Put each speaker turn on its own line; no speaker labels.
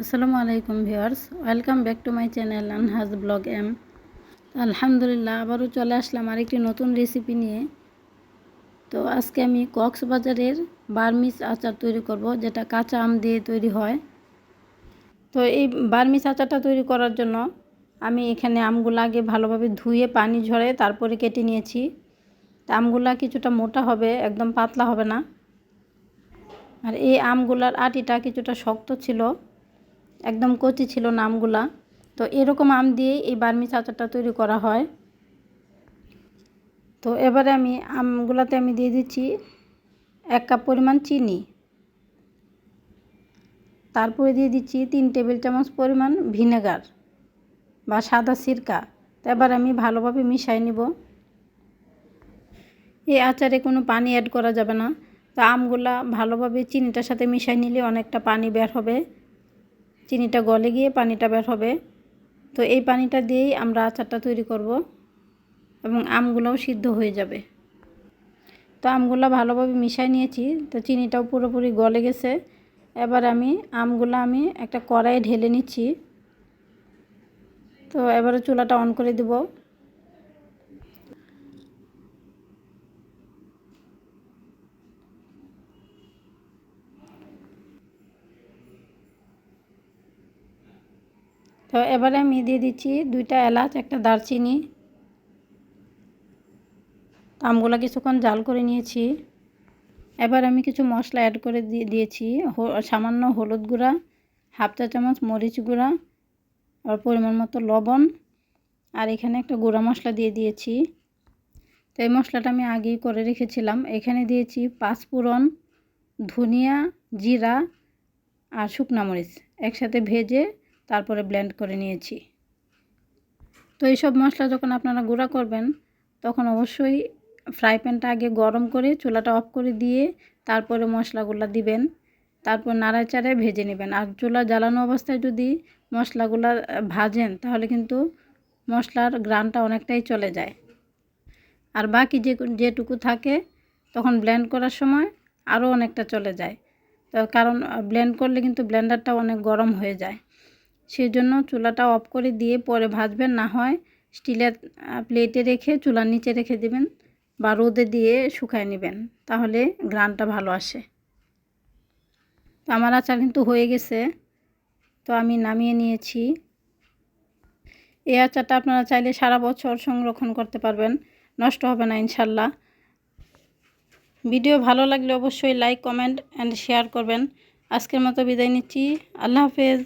আসসালামু আলাইকুম viewers, welcome back to my channel Anhaj vlog M. আলহামদুলিল্লাহ, আবারও চলে আসলাম আরেকটি নতুন রেসিপি নিয়ে। তো আজকে আমি কক্সবাজারের বার্মিস আচার তৈরি করব, যেটা কাঁচা আম দিয়ে তৈরি হয়। তো এই বার্মিস আচারটা তৈরি করার জন্য আমি এখানে আমগুলো আগে ভালোভাবে ধুয়ে পানি ঝরে তারপরে কেটে নিয়েছি। তা আমগুলা কিছুটা মোটা হবে, একদম পাতলা হবে না। আর এই আমগুলার আটিটা কিছুটা শক্ত ছিল। একদম কচি ছিল নামগুলা। তো এরকম আম দিয়েই এই বার্মি চাচাটা তৈরি করা হয়। তো এবারে আমি আমগুলাতে আমি দিয়ে দিচ্ছি এক কাপ পরিমাণ চিনি। তারপরে দিয়ে দিচ্ছি তিন টেবিল চামচ পরিমাণ ভিনেগার বা সাদা সিরকা। তো এবার আমি ভালোভাবে মিশাই নিব। এই আচারে কোনো পানি অ্যাড করা যাবে না। তো আমগুলা ভালোভাবে চিনিটার সাথে মিশাই নিলে অনেকটা পানি বের হবে। চিনিটা গলে গিয়ে পানিটা বের হবে। তো এই পানিটা দিয়েই আমরা আচারটা তৈরি করব এবং আমগুলোও সিদ্ধ হয়ে যাবে। তো আমগুলো ভালোভাবে মিশাই নিয়েছি। তো চিনিটাও পুরোপুরি গলে গেছে। এবার আমি আমগুলো আমি একটা কড়াইয়ে ঢেলে নিচ্ছি। তো এবারে চুলাটা অন করে দেবো। তো এবারে আমি দিয়ে দিচ্ছি দুইটা এলাচ, একটা দারচিনি। আমগুলো কিছুক্ষণ জাল করে নিয়েছি। এবার আমি কিছু মশলা অ্যাড করে দিয়ে দিয়েছি। সামান্য হলুদ গুঁড়া, হাফ চা চামচ মরিচ গুঁড়া আর পরিমাণ মতো লবণ, আর এখানে একটা গুঁড়া মশলা দিয়ে দিয়েছি। তো এই মশলাটা আমি আগেই করে রেখেছিলাম। এখানে দিয়েছি পাঁচ পাঁচফোড়ন ধনিয়া, জিরা আর শুকনা মরিচ। একসাথে ভেজে তারপরে ব্লেন্ড করে নিয়েছি। তো এইসব মশলা যখন আপনারা গুঁড়া করবেন, তখন অবশ্যই ফ্রাই প্যানটা আগে গরম করে চুলাটা অফ করে দিয়ে তারপরে মশলাগুলো দিবেন। তারপর নাড়াচাড়ে ভেজে নেবেন। আর চুলা জ্বালানো অবস্থায় যদি মশলাগুলো ভাজেন, তাহলে কিন্তু মশলার গ্রানটা অনেকটাই চলে যায়। আর বাকি যে, যেটুকু থাকে, তখন ব্লেন্ড করার সময় আরও অনেকটা চলে যায়। তো কারণ ব্লেন্ড করলে কিন্তু ব্লেন্ডারটা অনেক গরম হয়ে যায়। সেই জন্য চুলাটা অফ করে দিয়ে পরে ভাজবেন, না হয় স্টিলের প্লেটে রেখে চুলার নিচে রেখে দেবেন বা রোদে দিয়ে শুকায় নেবেন, তাহলে গ্রানটা ভালো আসে। তো আমার আচার কিন্তু হয়ে গেছে, তো আমি নামিয়ে নিয়েছি। এই আচারটা আপনারা চাইলে সারা বছর সংরক্ষণ করতে পারবেন, নষ্ট হবে না ইনশাল্লাহ। ভিডিও ভালো লাগলে অবশ্যই লাইক, কমেন্ট অ্যান্ড শেয়ার করবেন। আজকের মতো বিদায় নিচ্ছি, আল্লাহ হাফেজ।